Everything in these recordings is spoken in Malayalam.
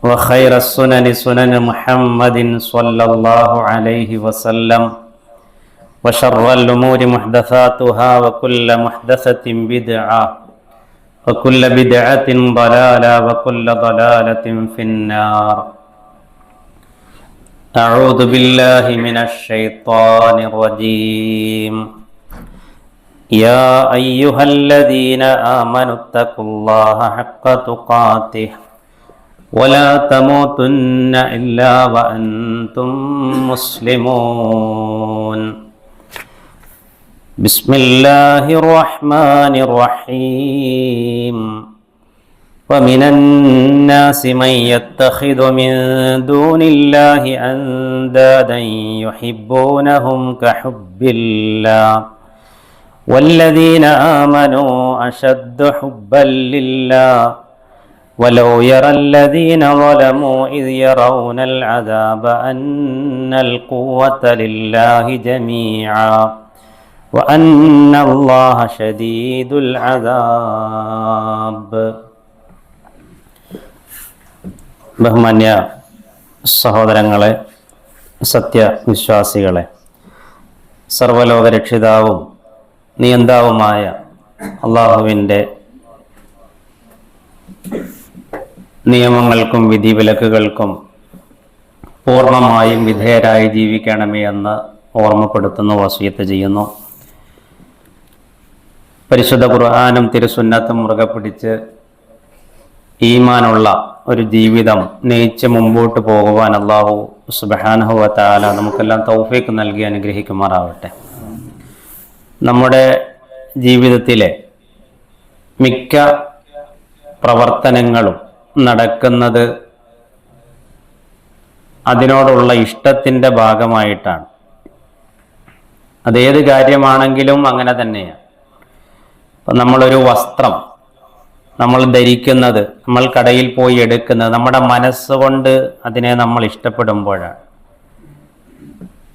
وخير السنن سنن محمد صلى الله عليه وسلم وشر الأمور محدثاتها وكل محدثة بدعة وكل بدعة ضلالة وكل ضلالة في النار. أعوذ بالله من الشيطان الرجيم. يا أيها الذين آمنوا اتقوا الله حق تقاته. ولا تموتن إلا وأنتم مسلمون. بسم الله الرحمن الرحيم. ومن الناس من يتخذ من دون الله أندادا يحبونهم كحب الله. والذين آمنوا أشد حبا لله. ولو يرى الذين ظلموا إذ يرون العذاب أن القوة لله جميعا وأن الله شديد العذاب ബഹുമാന്യ സഹോദരങ്ങളെ സത്യവിശ്വാസികളെ സർവലോക രക്ഷിതാവും നിയന്താവുമായ അള്ളാഹുവിൻ്റെ നിയമങ്ങൾക്കും വിധിവിലക്കുകൾക്കും പൂർണമായും വിധേയരായി ജീവിക്കണമേ എന്ന് ഓർമ്മപ്പെടുത്തുന്നു വസീയത്ത് ചെയ്യുന്നു. പരിശുദ്ധ ഖുർആാനും തിരുസുന്നത്തും മുറുകെ പിടിച്ച് ഈമാനുള്ള ഒരു ജീവിതം നയിച്ച് മുമ്പോട്ട് പോകുവാൻ അള്ളാഹു സുബഹാനഹുവ താല നമുക്കെല്ലാം തൗഫീക്ക് നൽകി അനുഗ്രഹിക്കുമാറാവട്ടെ. നമ്മുടെ ജീവിതത്തിലെ മിക്ക പ്രവർത്തനങ്ങളും നടക്കുന്നത് അതിനോടുള്ള ഇഷ്ടത്തിന്റെ ഭാഗമായിട്ടാണ്. അതേത് കാര്യമാണെങ്കിലും അങ്ങനെ തന്നെയാണ്. ഇപ്പം നമ്മളൊരു വസ്ത്രം നമ്മൾ ധരിക്കുന്നത് നമ്മൾ കടയിൽ പോയി എടുക്കുന്നത് നമ്മുടെ മനസ്സുകൊണ്ട് അതിനെ നമ്മൾ ഇഷ്ടപ്പെടുമ്പോഴാണ്.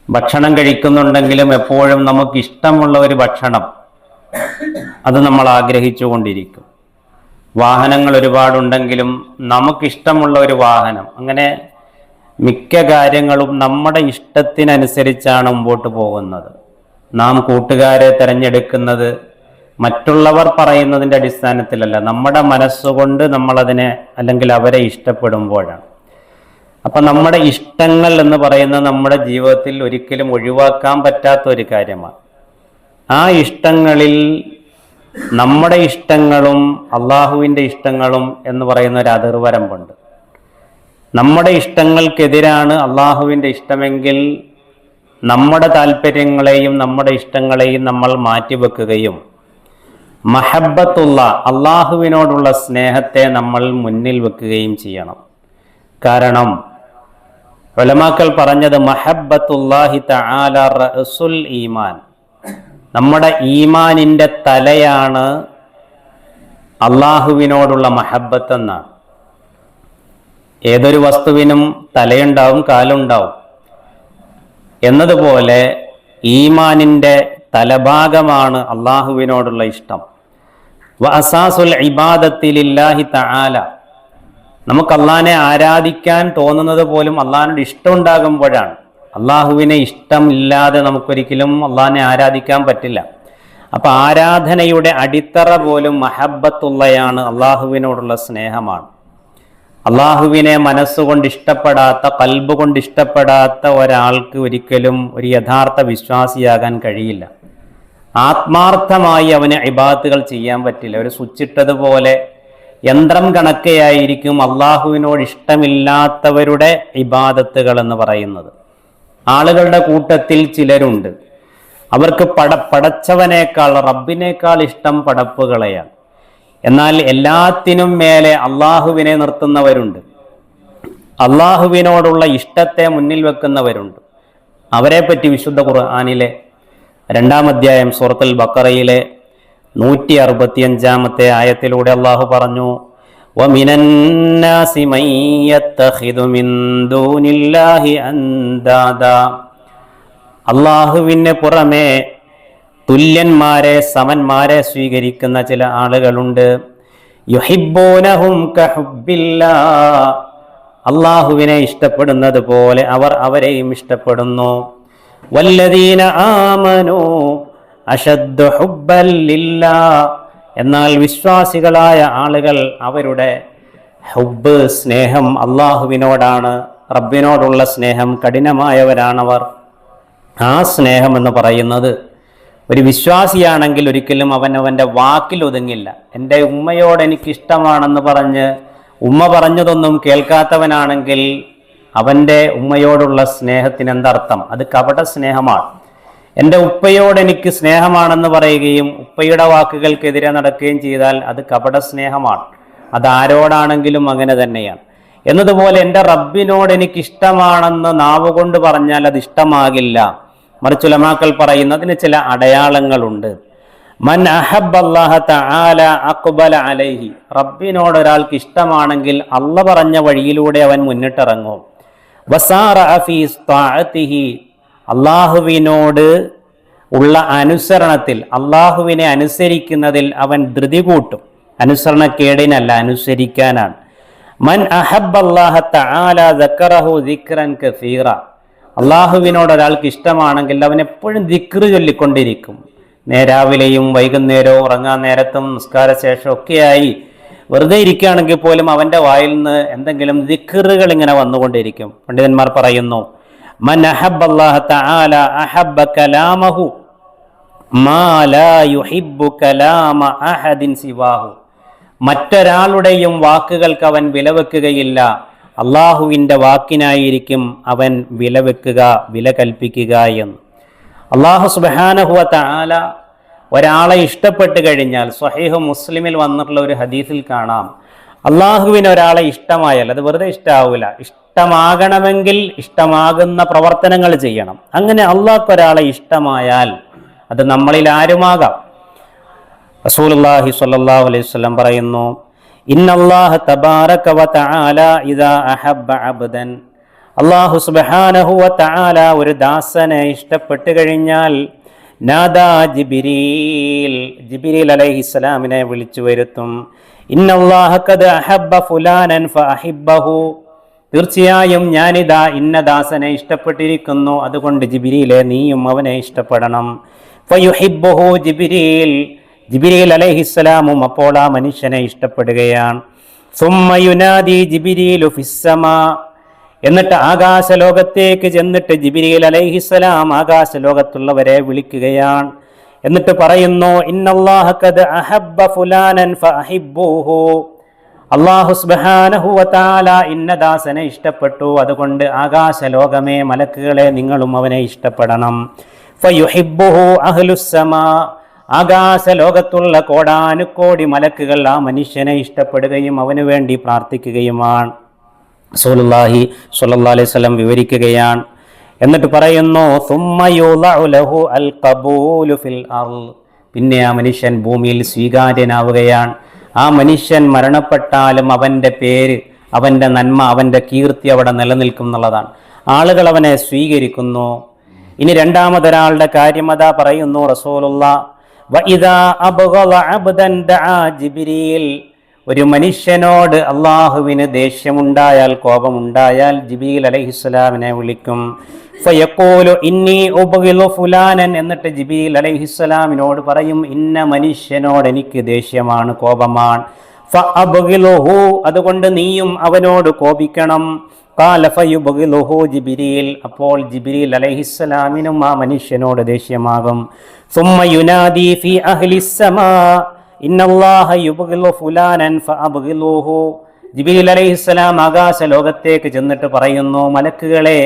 ഭക്ഷണം കഴിക്കുന്നുണ്ടെങ്കിലും എപ്പോഴും നമുക്ക് ഇഷ്ടമുള്ള ഒരു ഭക്ഷണം അത് നമ്മൾ ആഗ്രഹിച്ചു കൊണ്ടിരിക്കും. വാഹനങ്ങൾ ഒരുപാടുണ്ടെങ്കിലും നമുക്കിഷ്ടമുള്ള ഒരു വാഹനം. അങ്ങനെ മിക്ക കാര്യങ്ങളും നമ്മുടെ ഇഷ്ടത്തിനനുസരിച്ചാണ് മുമ്പോട്ട് പോകുന്നത്. നാം കൂട്ടുകാരെ തിരഞ്ഞെടുക്കുന്നത് മറ്റുള്ളവർ പറയുന്നതിന്റെ അടിസ്ഥാനത്തിലല്ല. നമ്മുടെ മനസ്സുകൊണ്ട് നമ്മളതിനെ അല്ലെങ്കിൽ അവരെ ഇഷ്ടപ്പെടുമ്പോഴാണ്. അപ്പം നമ്മുടെ ഇഷ്ടങ്ങൾ എന്ന് പറയുന്നത് നമ്മുടെ ജീവിതത്തിൽ ഒരിക്കലും ഒഴിവാക്കാൻ പറ്റാത്ത ഒരു കാര്യമാണ്. ആ ഇഷ്ടങ്ങളിൽ നമ്മുടെ ഇഷ്ടങ്ങളും അള്ളാഹുവിന്റെ ഇഷ്ടങ്ങളും എന്ന് പറയുന്ന ഒരു അതിർവരമ്പുണ്ട്. നമ്മുടെ ഇഷ്ടങ്ങൾക്കെതിരാണ് അള്ളാഹുവിന്റെ ഇഷ്ടമെങ്കിൽ നമ്മുടെ താല്പര്യങ്ങളെയും നമ്മുടെ ഇഷ്ടങ്ങളെയും നമ്മൾ മാറ്റിവെക്കുകയും മഹബത്തുള്ള അള്ളാഹുവിനോടുള്ള സ്നേഹത്തെ നമ്മൾ മുന്നിൽ വെക്കുകയും ചെയ്യണം. കാരണം ഒലമാക്കൾ പറഞ്ഞത് മഹബത്തുല്ലാഹി തആല റസുൽ ഈമാൻ. നമ്മുടെ ഈമാനിന്റെ തലയാണ് അള്ളാഹുവിനോടുള്ള എന്നാണ്. ഏതൊരു വസ്തുവിനും തലയുണ്ടാവും കാലുണ്ടാവും. എന്നതുപോലെ ഈമാനിന്റെ തലഭാഗമാണ് അള്ളാഹുവിനോടുള്ള ഇഷ്ടം. വസാസുൽ ഇബാദത്തിലില്ലാഹി തആല. നമുക്ക് അള്ളഹാനെ ആരാധിക്കാൻ തോന്നുന്നത് പോലും അള്ളാഹിനോട് ഇഷ്ടം ഉണ്ടാകുമ്പോഴാണ്. അള്ളാഹുവിനെ ഇഷ്ടമില്ലാതെ നമുക്കൊരിക്കലും അള്ളാഹിനെ ആരാധിക്കാൻ പറ്റില്ല. അപ്പൊ ആരാധനയുടെ അടിത്തറ പോലും മഹബത്തുള്ളയാണ് അള്ളാഹുവിനോടുള്ള സ്നേഹമാണ്. അള്ളാഹുവിനെ മനസ്സുകൊണ്ട് ഇഷ്ടപ്പെടാത്ത കൽബ് കൊണ്ട് ഇഷ്ടപ്പെടാത്ത ഒരാൾക്ക് ഒരിക്കലും ഒരു യഥാർത്ഥ വിശ്വാസിയാകാൻ കഴിയില്ല. ആത്മാർത്ഥമായി അവന് ഇബാത്തുകൾ ചെയ്യാൻ പറ്റില്ല. ഒരു സ്വിച്ചിട്ടതുപോലെ യന്ത്രം കണക്കെയായിരിക്കും അള്ളാഹുവിനോട് ഇഷ്ടമില്ലാത്തവരുടെ ഇബാദത്തുകൾ എന്ന് പറയുന്നത്. ആളുകളുടെ കൂട്ടത്തിൽ ചിലരുണ്ട്. അവർക്ക് പട പടച്ചവനേക്കാൾ റബ്ബിനേക്കാൾ ഇഷ്ടം പടപ്പുകളെയാണ്. എന്നാൽ എല്ലാത്തിനും മേലെ അള്ളാഹുവിനെ നിർത്തുന്നവരുണ്ട്. അള്ളാഹുവിനോടുള്ള ഇഷ്ടത്തെ മുന്നിൽ വെക്കുന്നവരുണ്ട്. അവരെ പറ്റി വിശുദ്ധ ഖുർആാനിലെ രണ്ടാം അധ്യായം സൂറത്തുൽ ബക്കറയിലെ നൂറ്റി അറുപത്തിയഞ്ചാമത്തെ ആയത്തിലൂടെ അള്ളാഹു പറഞ്ഞു وَمِنَ النَّاسِ مَن يَتَّخِذُ مِن دُونِ اللَّهِ أَندَادًا അള്ളാഹുവിന് പുറമെ തുല്യന്മാരെ സമന്മാരെ സ്വീകരിക്കുന്ന ചില ആളുകളുണ്ട് യുഹിബ്ബൂനഹും കഹുബ്ബില്ലാ അള്ളാഹുവിനെ ഇഷ്ടപ്പെടുന്നത് പോലെ അവർ അവരെയും ഇഷ്ടപ്പെടുന്നു വല്ലദീന ആമനു അഷദ്ദു ഹുബ്ബൻ ലില്ലാ എന്നാൽ വിശ്വാസികളായ ആളുകൾ അവരുടെ ഹുബ് സ്നേഹം അള്ളാഹുവിനോടാണ് റബ്ബിനോടുള്ള സ്നേഹം കഠിനമായവരാണവർ. ആ സ്നേഹം എന്ന് പറയുന്നത് ഒരു വിശ്വാസിയാണെങ്കിൽ ഒരിക്കലും അവൻ അവന്റെ വാക്കിൽ ഒതുങ്ങില്ല. എന്റെ ഉമ്മയോട് എനിക്കിഷ്ടമാണെന്ന് പറഞ്ഞ് ഉമ്മ പറഞ്ഞതൊന്നും കേൾക്കാത്തവനാണെങ്കിൽ അവന്റെ ഉമ്മയോടുള്ള സ്നേഹത്തിന് എന്തർത്ഥം അത് കപട സ്നേഹമാണ്. എന്റെ ഉപ്പയോട് എനിക്ക് സ്നേഹമാണെന്ന് പറയുകയും ഉപ്പയുടെ വാക്കുകൾക്കെതിരെ നടക്കുകയും ചെയ്താൽ അത് കപട സ്നേഹമാണ്. അത് ആരോടാണെങ്കിലും അങ്ങനെ തന്നെയാണ്. എന്നതുപോലെ എന്റെ റബ്ബിനോട് എനിക്ക് ഇഷ്ടമാണെന്ന് നാവ് കൊണ്ട് പറഞ്ഞാൽ അത് ഇഷ്ടമാകില്ല. മറിച്ച് ഉലമാക്കൾ പറയുന്നതിന് ചില അടയാളങ്ങളുണ്ട്. മൻ അഹബ് തആല അലൈഹി. റബ്ബിനോട് ഒരാൾക്ക് ഇഷ്ടമാണെങ്കിൽ അള്ള പറഞ്ഞ വഴിയിലൂടെ അവൻ മുന്നിട്ടിറങ്ങും. അള്ളാഹുവിനോട് ഉള്ള അനുസരണത്തിൽ അള്ളാഹുവിനെ അനുസരിക്കുന്നതിൽ അവൻ ധൃതി കൂട്ടും. അനുസരണക്കേടിനല്ല അനുസരിക്കാനാണ്. മൻ അഹബ് അള്ളാഹ ദിക്റൻ കസീറ. അള്ളാഹുവിനോട് ഒരാൾക്ക് ഇഷ്ടമാണെങ്കിൽ അവൻ എപ്പോഴും ദിക്റ് ചൊല്ലിക്കൊണ്ടിരിക്കും. നേരാവിലെയും വൈകുന്നേരവും ഉറങ്ങാൻ നേരത്തും നിസ്കാര ശേഷം ഒക്കെയായി വെറുതെ ഇരിക്കുകയാണെങ്കിൽ പോലും അവന്റെ വായിൽ നിന്ന് എന്തെങ്കിലും ദിക്റുകൾ ഇങ്ങനെ വന്നുകൊണ്ടിരിക്കും. പണ്ഡിതന്മാർ പറയുന്നു തആല അഹബ്ബ കലാമഹു മാ ലാ യുഹിബ്ബു കലാമ അഹദിൻ സിവാഹു. മറ്റൊരാളുടെയും വാക്കുകൾക്ക് അവൻ വിലവെക്കുകയില്ല. അള്ളാഹുവിന്റെ വാക്കിനായിരിക്കും അവൻ വിലവെക്കുക വില കൽപ്പിക്കുക എന്ന്. അള്ളാഹു സുബാനഹുവ താല ഒരാളെ ഇഷ്ടപ്പെട്ട് കഴിഞ്ഞാൽ സ്വഹീഹ് മുസ്ലിമിൽ വന്നിട്ടുള്ള ഒരു ഹദീസിൽ കാണാം. അള്ളാഹുവിന് ഒരാളെ ഇഷ്ടമായാൽ അത് വെറുതെ ഇഷ്ടമാവില്ല ഇഷ്ടമാകണമെങ്കിൽ ഇഷ്ടമാകുന്ന പ്രവർത്തനങ്ങൾ ചെയ്യണം. അങ്ങനെ അള്ളാഹ്ക്ക് ഒരാളെ ഇഷ്ടമായാൽ അത് നമ്മളിൽ ആരുമാകാം? റസൂലുള്ളാഹി സ്വല്ലല്ലാഹു അലൈഹി വസല്ലം പറയുന്നു ഇന്നല്ലാഹ തബാറക വ തആല ഇദാ അഹബ്ബ അബ്ദൻ. അല്ലാഹു സുബ്ഹാനഹു വ തആല ഒരു ദാസനെ ഇഷ്ടപ്പെട്ടു കഴിഞ്ഞാൽ നാദാ ജിബ്രീൽ ജിബ്രീൽ അലൈഹിസ്സലാമിനെ വിളിച്ചു വരുത്തും. തീർച്ചയായും ഞാനിതാ ഇന്ന ദാസനെ ഇഷ്ടപ്പെട്ടിരിക്കുന്നു. അതുകൊണ്ട് ജിബിരിയിലെ നീയും അവനെ ഇഷ്ടപ്പെടണം. ജിബിരിയിൽ ജിബിരിയിൽ അലഹിസ്സലാമും അപ്പോൾ ആ മനുഷ്യനെ ഇഷ്ടപ്പെടുകയാണ്. സുമ്മ യുനാദി ജിബിരിയിലു ഫിസ്സമാ. എന്നിട്ട് ആകാശലോകത്തേക്ക് ചെന്നിട്ട് ജിബിരിയിൽ അലൈഹിസ്സലാം ആകാശലോകത്തുള്ളവരെ വിളിക്കുകയാണ്. എന്നിട്ട് പറയുന്നു ഇന്നല്ലാഹ ഖദ് അഹബ്ബ ഫുലാനൻ ഫഅഹിബ്ബൂഹു. അള്ളാഹു സുബ്ഹാനഹുവതാല ഇന്നദാസനെ ഇഷ്ടപ്പെട്ടു. അതുകൊണ്ട് ആകാശ ലോകമേ മലക്കുകളെ നിങ്ങളും അവനെ ഇഷ്ടപ്പെടണം. ആകാശ ലോകത്തുള്ള കോടാനുകോടി മലക്കുകൾ ആ മനുഷ്യനെ ഇഷ്ടപ്പെടുകയും അവന് വേണ്ടി പ്രാർത്ഥിക്കുകയുമാണ്. റസൂലുള്ളാഹി സ്വല്ലല്ലാഹി അലൈഹി സ്വലം വിവരിക്കുകയാണ് എന്നിട്ട് പറയുന്നു "സുമ്മ യുളഉ അൽ ഖബൂലു ഫിൽ അർൾ." പിന്നെ ആ മനുഷ്യൻ ഭൂമിയിൽ സ്വീകാര്യനാവുകയാണ്. ആ മനുഷ്യൻ മരണപ്പെട്ടാലും അവന്റെ പേര് അവന്റെ നന്മ അവന്റെ കീർത്തി അവിടെ നിലനിൽക്കും എന്നുള്ളതാണ്. ആളുകൾ അവനെ സ്വീകരിക്കുന്നു. ഇനി രണ്ടാമതൊരാളുടെ കാര്യം അതാ പറയുന്നു റസൂലുള്ള ഒരു മനുഷ്യനോട് അള്ളാഹുവിന് ദേഷ്യമുണ്ടായാൽ കോപമുണ്ടായാൽ ജിബീൽ അലഹിസ്സലാമിനെ വിളിക്കും. ഫയക്കോലു ഇന്നി ഉപകിലു ഫുലാനൻ എന്നിട്ട് ജിബീൽ അലഹിസ്സലാമിനോട് പറയും ഇന്ന മനുഷ്യനോട് എനിക്ക് ദേഷ്യമാണ് കോപമാണ്. അതുകൊണ്ട് നീയും അവനോട് കോപിക്കണം. ജിബിരിയിൽ അപ്പോൾ ജിബിരിൽ അലഹിസ്സലാമിനും ആ മനുഷ്യനോട് ദേഷ്യമാകും. സുമ്മ യുനാദി ഫി അഹ്ലിസ്സമാ ജിബിൽ അലൈഹിസ്സലാം ആകാശ ലോകത്തേക്ക് ചെന്നിട്ട് പറയുന്നു മലക്കുകളെ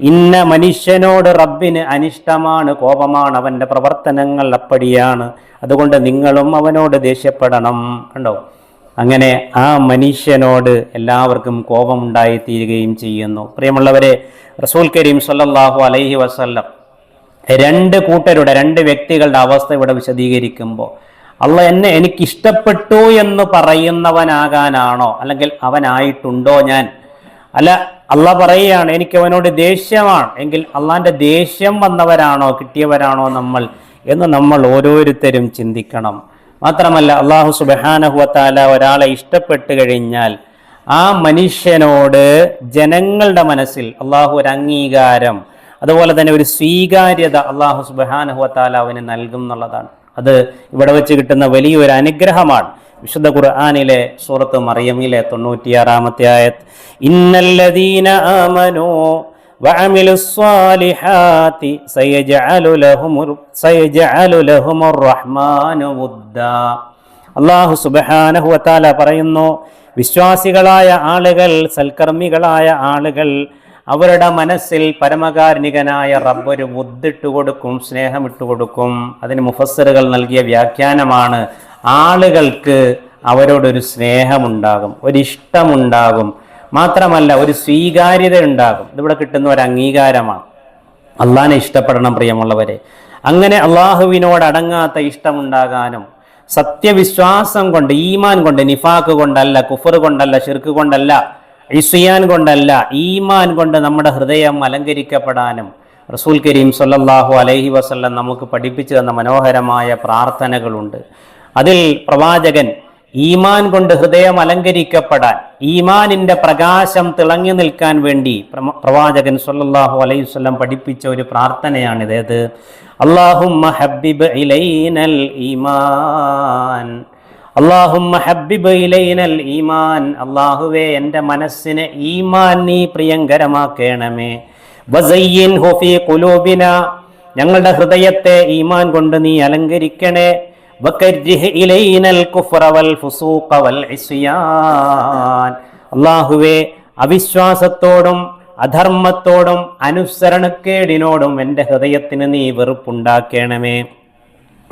ഇന്ന മനുഷ്യനോട് റബ്ബിന് അനിഷ്ടമാണ് കോപമാണ് അവന്റെ പ്രവർത്തനങ്ങൾ അപ്പടിയാണ്. അതുകൊണ്ട് നിങ്ങളും അവനോട് ദേഷ്യപ്പെടണം. കണ്ടോ? അങ്ങനെ ആ മനുഷ്യനോട് എല്ലാവർക്കും കോപം ഉണ്ടായിത്തീരുകയും ചെയ്യുന്നു. പ്രിയമുള്ളവരെ റസൂൽ കരീം സല്ലാഹു അലൈഹി വസല്ലം രണ്ട് കൂട്ടരുടെ രണ്ട് വ്യക്തികളുടെ അവസ്ഥ ഇവിടെ വിശദീകരിക്കുമ്പോൾ അള്ള എന്നെ എനിക്ക് ഇഷ്ടപ്പെട്ടു എന്ന് പറയുന്നവനാകാനാണോ? അല്ലെങ്കിൽ അവനായിട്ടുണ്ടോ ഞാൻ? അല്ല അള്ള പറയുകയാണ് എനിക്ക് അവനോട് ദേഷ്യമാണ്. എങ്കിൽ അള്ളാന്റെ ദേഷ്യം വന്നവരാണോ കിട്ടിയവരാണോ നമ്മൾ? എന്ന് നമ്മൾ ഓരോരുത്തരും ചിന്തിക്കണം. മാത്രമല്ല അള്ളാഹു സുബാനഹുവത്താല ഒരാളെ ഇഷ്ടപ്പെട്ട് കഴിഞ്ഞാൽ ആ മനുഷ്യനോട് ജനങ്ങളുടെ മനസ്സിൽ അള്ളാഹു ഒരു അംഗീകാരം അതുപോലെ തന്നെ ഒരു സ്വീകാര്യത അള്ളാഹു സുബഹാനഹുവത്താല അവന് നൽകും എന്നുള്ളതാണ്. അത് ഇവിടെ വെച്ച് കിട്ടുന്ന വലിയൊരു അനുഗ്രഹമാണ് വിശുദ്ധ ഖുർആാനിലെ സൂറത്ത് മറിയമിലെ തൊണ്ണൂറ്റിയാറാമത്തെ ആയത് ഇന്നല്ലദീന ആമനോ وعملوا الصالحات سيجعل لهم سيجعل لهم الرحمن ودا അള്ളാഹു സുബഹാനഹു വതാല പറയുന്നു വിശ്വാസികളായ ആളുകൾ സൽക്കർമ്മികളായ ആളുകൾ അവരുടെ മനസ്സിൽ പരമകാരുണികനായ റബ്ബൊരു മുദ്ദിട്ട് കൊടുക്കും സ്നേഹമിട്ട് കൊടുക്കും. അതിന് മുഫസ്സറുകൾ നൽകിയ വ്യാഖ്യാനമാണ് ആളുകൾക്ക് അവരോടൊരു സ്നേഹമുണ്ടാകും ഒരിഷ്ടമുണ്ടാകും. മാത്രമല്ല ഒരു സ്വീകാര്യത ഉണ്ടാകും ഇതിവിടെ കിട്ടുന്ന ഒരു അംഗീകാരമാണ്. അള്ളാഹിനെ ഇഷ്ടപ്പെടണം പ്രിയമുള്ളവരെ. അങ്ങനെ അള്ളാഹുവിനോട് അടങ്ങാത്ത ഇഷ്ടമുണ്ടാകാനും സത്യവിശ്വാസം കൊണ്ട് ഈമാൻ കൊണ്ട് നിഫാക്ക് കൊണ്ടല്ല കുഫർ കൊണ്ടല്ല ഷിർക്ക് കൊണ്ടല്ല ഇസുയാൻ കൊണ്ടല്ല ഈമാൻ കൊണ്ട് നമ്മുടെ ഹൃദയം അലങ്കരിക്കപ്പെടാനും റസൂൽ കരീം സല്ലാഹു അലൈഹി വസല്ലം നമുക്ക് പഠിപ്പിച്ചു തന്ന മനോഹരമായ പ്രാർത്ഥനകളുണ്ട്. അതിൽ പ്രവാചകൻ ഈമാൻ കൊണ്ട് ഹൃദയം അലങ്കരിക്കപ്പെടാൻ ഈമാനിന്റെ പ്രകാശം തിളങ്ങി നിൽക്കാൻ വേണ്ടി പ്രവാചകൻ സല്ലാഹു അലൈഹി വസല്ലം പഠിപ്പിച്ച ഒരു പ്രാർത്ഥനയാണിത്. അള്ളാഹു ഹബ്ബിബ് ഇലൈനൽ ഈമാൻ. ഇലൈനൽ ഈമാൻ. അള്ളാഹുവേ എന്റെ മനസ്സിന് ഈമാൻ നീ പ്രിയങ്കരമാക്കണമേ. വസയ്യിൻഹു ഫീ ഖുലൂബിന. ഞങ്ങളുടെ ഹൃദയത്തെ ഈമാൻ കൊണ്ട് നീ അലങ്കരിക്കണേ. ഇലൈനൽ ഇസ്യാൻ. അള്ളാഹുവേ അവിശ്വാസത്തോടും അധർമ്മത്തോടും അനുസരണക്കേടിനോടും എന്റെ ഹൃദയത്തിന് നീ വെറുപ്പുണ്ടാക്കണമേ.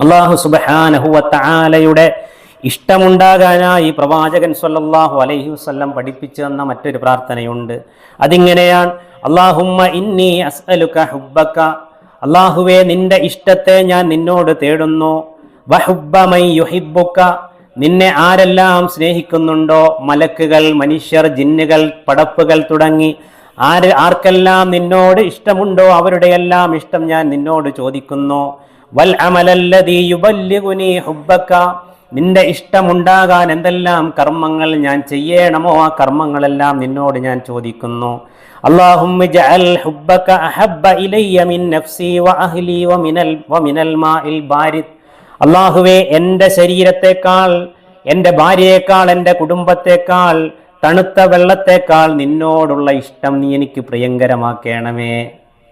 അള്ളാഹു സുബാനഹുവത്താലയുടെ ഇഷ്ടമുണ്ടാകാനായി പ്രവാചകൻ സല്ലല്ലാഹു അലൈഹി വസല്ലം പഠിപ്പിച്ചു തന്ന മറ്റൊരു പ്രാർത്ഥനയുണ്ട്. അതിങ്ങനെയാണ് അള്ളാഹുമ്മ ഇന്നി അസ്അലുക ഹുബ്ബക. അള്ളാഹുവെ നിന്റെ ഇഷ്ടത്തെ ഞാൻ നിന്നോട് തേടുന്നു. വഹുബ്ബ മൈ യുഹിബ്ബുക. നിന്നെ ആരെല്ലാം സ്നേഹിക്കുന്നുണ്ടോ? മലക്കുകൾ മനുഷ്യർ ജിന്നുകൾ പടപ്പുകൾ തുടങ്ങി. ആര് ആർക്കെല്ലാം നിന്നോട് ഇഷ്ടമുണ്ടോ? അവരുടെയെല്ലാം ഇഷ്ടം ഞാൻ നിന്നോട് ചോദിക്കുന്നു. വൽ അമലല്ലദീ യുബല്ലിഗുനി ഹുബ്ബക. നിന്റെ ഇഷ്ടമുണ്ടാകാൻ എന്തെല്ലാം കർമ്മങ്ങൾ ഞാൻ ചെയ്യണമോ ആ കർമ്മങ്ങളെല്ലാം നിന്നോട് ഞാൻ ചോദിക്കുന്നു. അള്ളാഹുവേ എന്റെ ശരീരത്തെക്കാൾ എന്റെ ഭാര്യയേക്കാൾ എന്റെ കുടുംബത്തെക്കാൾ തണുത്ത വെള്ളത്തേക്കാൾ നിന്നോടുള്ള ഇഷ്ടം നീ എനിക്ക് പ്രിയങ്കരമാക്കണമേ.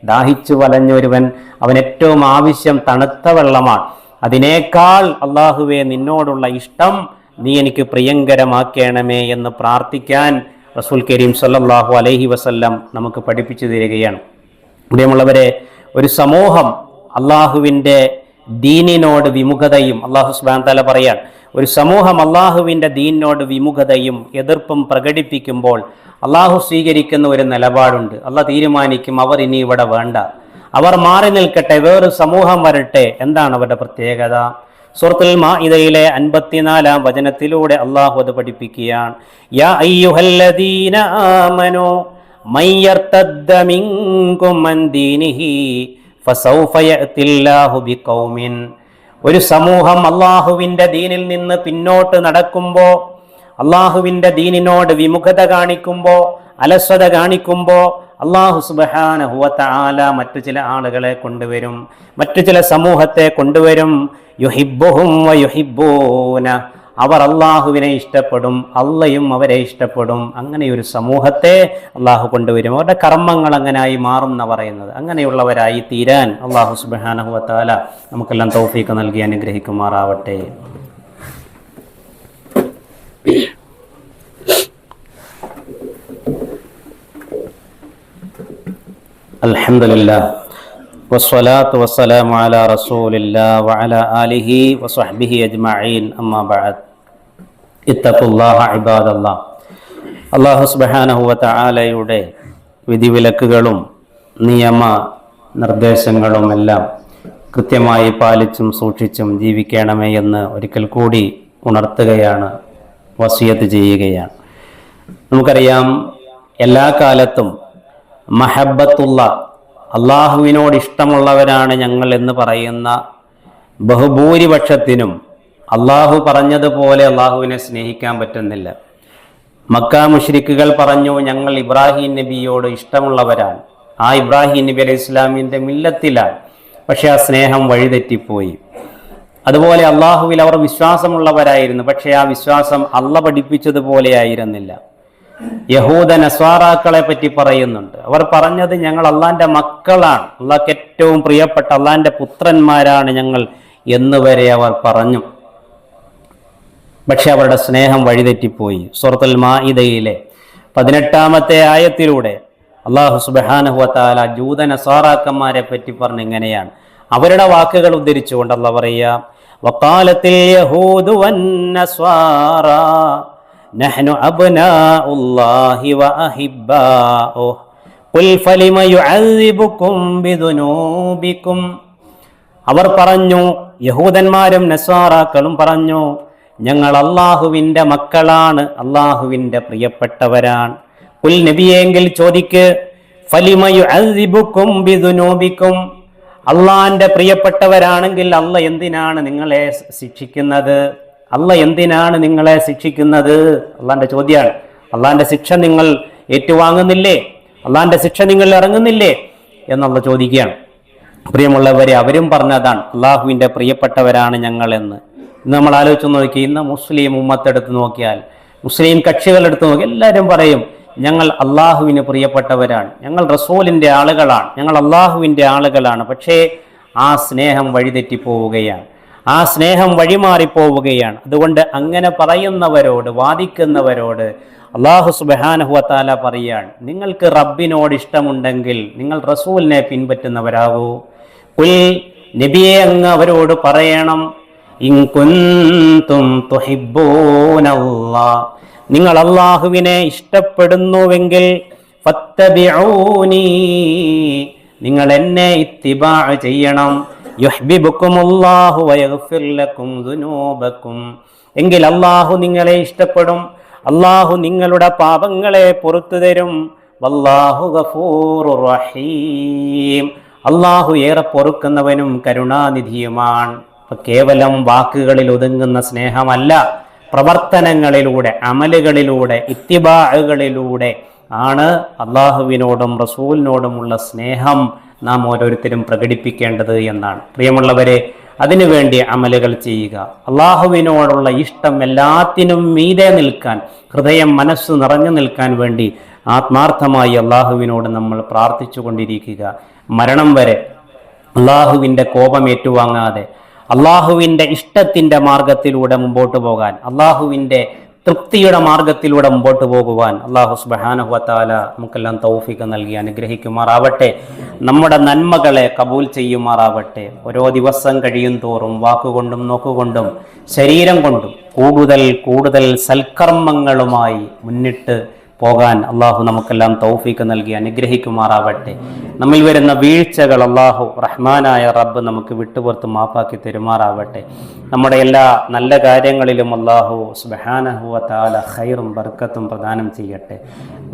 ദാഹിച്ചു വലഞ്ഞൊരുവൻ അവൻ ഏറ്റവും ആവശ്യം തണുത്ത വെള്ളമാണ്. അതിനേക്കാൾ അള്ളാഹുവെ നിന്നോടുള്ള ഇഷ്ടം നീ എനിക്ക് പ്രിയങ്കരമാക്കണമേ എന്ന് പ്രാർത്ഥിക്കാൻ റസൂൽ കരീം സല്ലാഹു അലൈഹി വസല്ലം നമുക്ക് പഠിപ്പിച്ചു തരികയാണ്. പ്രിയമുള്ളവരെ ഒരു സമൂഹം അള്ളാഹുവിന്റെ ദീനിനോട് വിമുഖതയും അള്ളാഹു സുബാൻ തല പറയാൻ ഒരു സമൂഹം അള്ളാഹുവിന്റെ ദീനിനോട് വിമുഖതയും എതിർപ്പും പ്രകടിപ്പിക്കുമ്പോൾ അള്ളാഹു സ്വീകരിക്കുന്ന ഒരു നിലപാടുണ്ട്. അള്ളാഹ് തീരുമാനിക്കും അവർ ഇനി ഇവിടെ വേണ്ട. അവർ മാറി നിൽക്കട്ടെ വേറൊരു സമൂഹം വരട്ടെ എന്താണ് അവരുടെ പ്രത്യേകത? സൂറത്തുൽ മാഇദയിലെ അൻപത്തിനാലാം വചനത്തിലൂടെ അള്ളാഹു അത് പഠിപ്പിക്കുകയാണ്. യാ അയ്യുഹല്ലദീന ദീനിഹി ഫസൗഫ യഅതില്ലാഹു ഒരു സമൂഹം അള്ളാഹുവിന്റെ ദീനിൽ നിന്ന് പിന്നോട്ട് നടക്കുമ്പോൾ അള്ളാഹുവിന്റെ ദീനിനോട് വിമുഖത കാണിക്കുമ്പോൾ അലസ്വത കാണിക്കുമ്പോ അള്ളാഹു സുബഹാനഹുവത്ത ആല മറ്റു ചില ആളുകളെ കൊണ്ടുവരും മറ്റു ചില സമൂഹത്തെ കൊണ്ടുവരും. യുഹിബുഹും യുഹിബൂന അവർ അള്ളാഹുവിനെ ഇഷ്ടപ്പെടും അള്ളയും അവരെ ഇഷ്ടപ്പെടും. അങ്ങനെ ഒരു സമൂഹത്തെ അള്ളാഹു കൊണ്ടുവരും. അവരുടെ കർമ്മങ്ങൾ അങ്ങനെയായി മാറും എന്ന് പറയുന്നത്. അങ്ങനെയുള്ളവരായി തീരാൻ അള്ളാഹു സുബാനഹുവത്താല നമുക്കെല്ലാം തൗഫീക്ക് നൽകി അനുഗ്രഹിക്കുമാറാവട്ടെ. الحمد لله والصلاة والسلام على رسول الله وعلى آله وصحبه أجمعين أما بعد اتقوا الله عباد الله അള്ളാഹു സുബാനഹുവ താലയുടെ വിധിവിലക്കുകളും നിയമ നിർദ്ദേശങ്ങളും എല്ലാം കൃത്യമായി പാലിച്ചും സൂക്ഷിച്ചും ജീവിക്കണമേ എന്ന് ഒരിക്കൽ കൂടി ഉണർത്തുകയാണ് വസിയത്ത് ചെയ്യുകയാണ് നമുക്കറിയാം എല്ലാ കാലത്തും മഹബത്തുള്ള അള്ളാഹുവിനോട് ഇഷ്ടമുള്ളവരാണ് ഞങ്ങൾ എന്ന് പറയുന്ന ബഹുഭൂരിപക്ഷത്തിനും അള്ളാഹു പറഞ്ഞതുപോലെ അള്ളാഹുവിനെ സ്നേഹിക്കാൻ പറ്റുന്നില്ല. മക്ക മുഷ്രിക്കുകൾ പറഞ്ഞു ഞങ്ങൾ ഇബ്രാഹിം നബിയോട് ഇഷ്ടമുള്ളവരാണ്. ആ ഇബ്രാഹിം നബി അലൈഹി ഇസ്ലാമിന്റെ മില്ലത്തിലാണ്. പക്ഷേ ആ സ്നേഹം വഴിതെറ്റിപ്പോയി. അതുപോലെ അള്ളാഹുവിൽ അവർ വിശ്വാസമുള്ളവരായിരുന്നു പക്ഷേ ആ വിശ്വാസം അള്ള പഠിപ്പിച്ചതുപോലെ ആയിരുന്നില്ല. യഹൂദ നസ്വാറാക്കളെ പറ്റി പറയുന്നുണ്ട്. അവർ പറഞ്ഞത് ഞങ്ങൾ അള്ളാന്റെ മക്കളാണ്. അള്ളാഹ്ക്ക് ഏറ്റവും പ്രിയപ്പെട്ട അള്ളാന്റെ പുത്രന്മാരാണ് ഞങ്ങൾ എന്ന് വരെ അവർ പറഞ്ഞു. പക്ഷെ അവരുടെ സ്നേഹം വഴിതെറ്റിപ്പോയി. സുഹൃത്തുൽ മാഇദയിലെ പതിനെട്ടാമത്തെ ആയത്തിലൂടെ അള്ളാഹു സുബാനഹുവത്താല ജൂത നസാറാക്കന്മാരെ പറ്റി പറഞ്ഞ ഇങ്ങനെയാണ്. അവരുടെ വാക്കുകൾ ഉദ്ധരിച്ചുകൊണ്ട് അല്ല പറയുക വന്നസ്വാറ أبناء الله وأحباؤه ഖുൽ ഫലിമ يعذبكم بذنوبكم അവർ പറഞ്ഞു യഹൂദന്മാരും നസ്വാറാക്കളും പറഞ്ഞു ഞങ്ങൾ അള്ളാഹുവിന്റെ മക്കളാണ് അള്ളാഹുവിന്റെ പ്രിയപ്പെട്ടവരാണ്. പുൽ നബിയെങ്കിൽ ചോദിക്ക് ഫലിമയു അസിബുക്കും ബിദുനൂബിക്കും അള്ളാഹിന്റെ പ്രിയപ്പെട്ടവരാണെങ്കിൽ അല്ല എന്തിനാണ് നിങ്ങളെ ശിക്ഷിക്കുന്നത്? അല്ല എന്തിനാണ് നിങ്ങളെ ശിക്ഷിക്കുന്നത്? അള്ളാന്റെ ചോദ്യമാണ്. അള്ളാന്റെ ശിക്ഷ നിങ്ങൾ ഏറ്റുവാങ്ങുന്നില്ലേ? അള്ളാന്റെ ശിക്ഷ നിങ്ങൾ ഇറങ്ങുന്നില്ലേ? എന്നുള്ള ചോദിക്കുകയാണ്. പ്രിയമുള്ളവരെ അവരും പറഞ്ഞതാണ് അള്ളാഹുവിന്റെ പ്രിയപ്പെട്ടവരാണ് ഞങ്ങൾ എന്ന് ഇന്ന് നമ്മൾ ആലോചിച്ച് നോക്കി ഇന്ന് മുസ്ലിം ഉമ്മത്തെടുത്ത് നോക്കിയാൽ മുസ്ലിം കക്ഷികളെടുത്ത് നോക്കി എല്ലാവരും പറയും ഞങ്ങൾ അള്ളാഹുവിന് പ്രിയപ്പെട്ടവരാണ്. ഞങ്ങൾ റസൂലിന്റെ ആളുകളാണ്. ഞങ്ങൾ അള്ളാഹുവിന്റെ ആളുകളാണ്. പക്ഷേ ആ സ്നേഹം വഴിതെറ്റിപ്പോവുകയാണ്. ആ സ്നേഹം വഴിമാറിപ്പോവുകയാണ്. അതുകൊണ്ട് അങ്ങനെ പറയുന്നവരോട് വാദിക്കുന്നവരോട് അള്ളാഹു സുബാനഹുവത്താല പറയാണ് നിങ്ങൾക്ക് റബ്ബിനോട് ഇഷ്ടമുണ്ടെങ്കിൽ നിങ്ങൾ റസൂലിനെ പിൻപറ്റുന്നവരാകൂ. ഉൽ നബിയെ അങ്ങ് അവരോട് പറയണം. നിങ്ങൾ അള്ളാഹുവിനെ ഇഷ്ടപ്പെടുന്നുവെങ്കിൽ നിങ്ങൾ എന്നെ ഇത്തിബാ ചെയ്യണം. യുഹ്ബിബുക്കുമുല്ലാഹു വയഗ്ഫിർ ലക്കും ദുനൂബക്കും. എങ്കിൽ അള്ളാഹു നിങ്ങളെ ഇഷ്ടപ്പെടും. അള്ളാഹു നിങ്ങളുടെ പാപങ്ങളെ പുറത്തു തരും. വല്ലാഹു ഗഫൂറു റഹീം. അള്ളാഹു ഏറെ പൊറുക്കുന്നവനും കരുണാനിധിയുമാണ്. കേവലം വാക്കുകളിൽ ഒതുങ്ങുന്ന സ്നേഹമല്ല പ്രവർത്തനങ്ങളിലൂടെ അമലുകളിലൂടെ ഇത്തിബാഹുകളിലൂടെ ആണ് അള്ളാഹുവിനോടും റസൂലിനോടുമുള്ള സ്നേഹം നാം ഓരോരുത്തരും പ്രകടിപ്പിക്കേണ്ടത് എന്നാണ്. പ്രിയമുള്ളവരെ അതിനുവേണ്ടി അമലുകൾ ചെയ്യുക. അള്ളാഹുവിനോടുള്ള ഇഷ്ടം എല്ലാത്തിനും മീതെ നിൽക്കാൻ ഹൃദയം മനസ്സ് നിറഞ്ഞു നിൽക്കാൻ വേണ്ടി ആത്മാർത്ഥമായി അള്ളാഹുവിനോട് നമ്മൾ പ്രാർത്ഥിച്ചു കൊണ്ടിരിക്കുക. മരണം വരെ അള്ളാഹുവിന്റെ കോപം ഏറ്റുവാങ്ങാതെ അള്ളാഹുവിന്റെ ഇഷ്ടത്തിന്റെ മാർഗത്തിലൂടെ മുമ്പോട്ട് പോകാൻ അള്ളാഹുവിന്റെ തൃപ്തിയുടെ മാർഗത്തിലൂടെ മുമ്പോട്ട് പോകുവാൻ അള്ളാഹു സുബാനഹുവത്താല നമുക്കെല്ലാം തൗഫിക്ക് നൽകി അനുഗ്രഹിക്കുമാറാവട്ടെ. നമ്മുടെ നന്മകളെ കബൂൽ ചെയ്യുമാറാവട്ടെ. ഓരോ ദിവസം കഴിയും തോറും വാക്കുകൊണ്ടും നോക്കുകൊണ്ടും ശരീരം കൊണ്ടും കൂടുതൽ കൂടുതൽ സൽക്കർമ്മങ്ങളുമായി മുന്നിട്ട് പോകാൻ അള്ളാഹു നമുക്കെല്ലാം തൗഫീക്ക് നൽകി അനുഗ്രഹിക്കുമാറാവട്ടെ. നമ്മിൽ വരുന്ന വീഴ്ചകൾ അള്ളാഹു റഹ്മാനായ റബ്ബ് നമുക്ക് വിട്ടുപുറത്ത് മാപ്പാക്കി തെരുമാറാവട്ടെ. നമ്മുടെ എല്ലാ നല്ല കാര്യങ്ങളിലും അള്ളാഹു സുബഹാനഹുവ താല ഖൈറും ബർക്കത്തും പ്രദാനം ചെയ്യട്ടെ.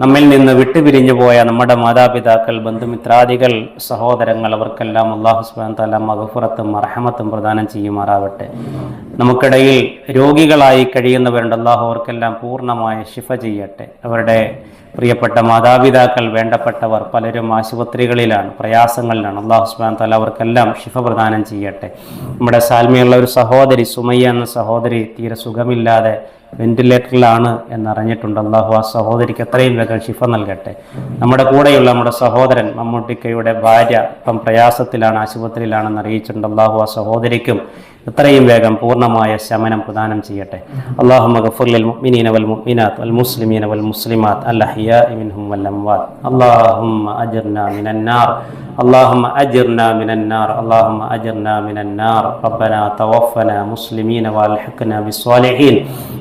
നമ്മിൽ നിന്ന് വിട്ടുപിരിഞ്ഞു പോയ നമ്മുടെ മാതാപിതാക്കൾ ബന്ധുമിത്രാദികൾ സഹോദരങ്ങൾ അവർക്കെല്ലാം അള്ളാഹു സുബാൻ താല മഹഫുറത്തും അർഹമത്തും പ്രദാനം ചെയ്യുമാറാവട്ടെ. നമുക്കിടയിൽ രോഗികളായി കഴിയുന്നവരുണ്ട് അള്ളാഹു അവർക്കെല്ലാം പൂർണമായ ശിഫ ചെയ്യട്ടെ. അവരുടെ പ്രിയപ്പെട്ട മാതാപിതാക്കൾ വേണ്ടപ്പെട്ടവർ പലരും ആശുപത്രികളിലാണ് പ്രയാസങ്ങളിലാണ്. അള്ളാഹു സുബാൻ തല അവർക്കെല്ലാം ശിഫ പ്രദാനം ചെയ്യട്ടെ. നമ്മുടെ സാൽമിയുള്ള ഒരു സഹോദരി സുമയ്യ എന്ന സഹോദരി തീരെ സുഖമില്ലാതെ വെന്റിലേറ്ററിലാണ് എന്നറിഞ്ഞിട്ടുണ്ട് അള്ളാഹു ആ സഹോദരിക്ക് എത്രയും വേഗം ശിഫ നൽകട്ടെ നമ്മുടെ കൂടെയുള്ള നമ്മുടെ സഹോദരൻ മമ്മൂട്ടിക്കയുടെ ഭാര്യ ഇപ്പം പ്രയാസത്തിലാണ് ആശുപത്രിയിലാണെന്ന് അറിയിച്ചിട്ടുണ്ട് അള്ളാഹു ആ സഹോദരിക്കും എത്രയും വേഗം പൂർണ്ണമായ ശമനം പ്രദാനം ചെയ്യട്ടെ അള്ളാഹു മഗഫുൽ മുഅ്മിനീന വൽ മുഅ്മിനാത്ത് വൽ മുസ്ലിമീന വൽ മുസ്ലിമാത്ത് അല്ലഹിയാഇ മിൻഹും വൽ അംവാത്ത് اللهم أجرنا من النار اللهم أجرنا من النار اللهم أجرنا من النار ربنا توفنا مسلمين والحقنا بالصالحين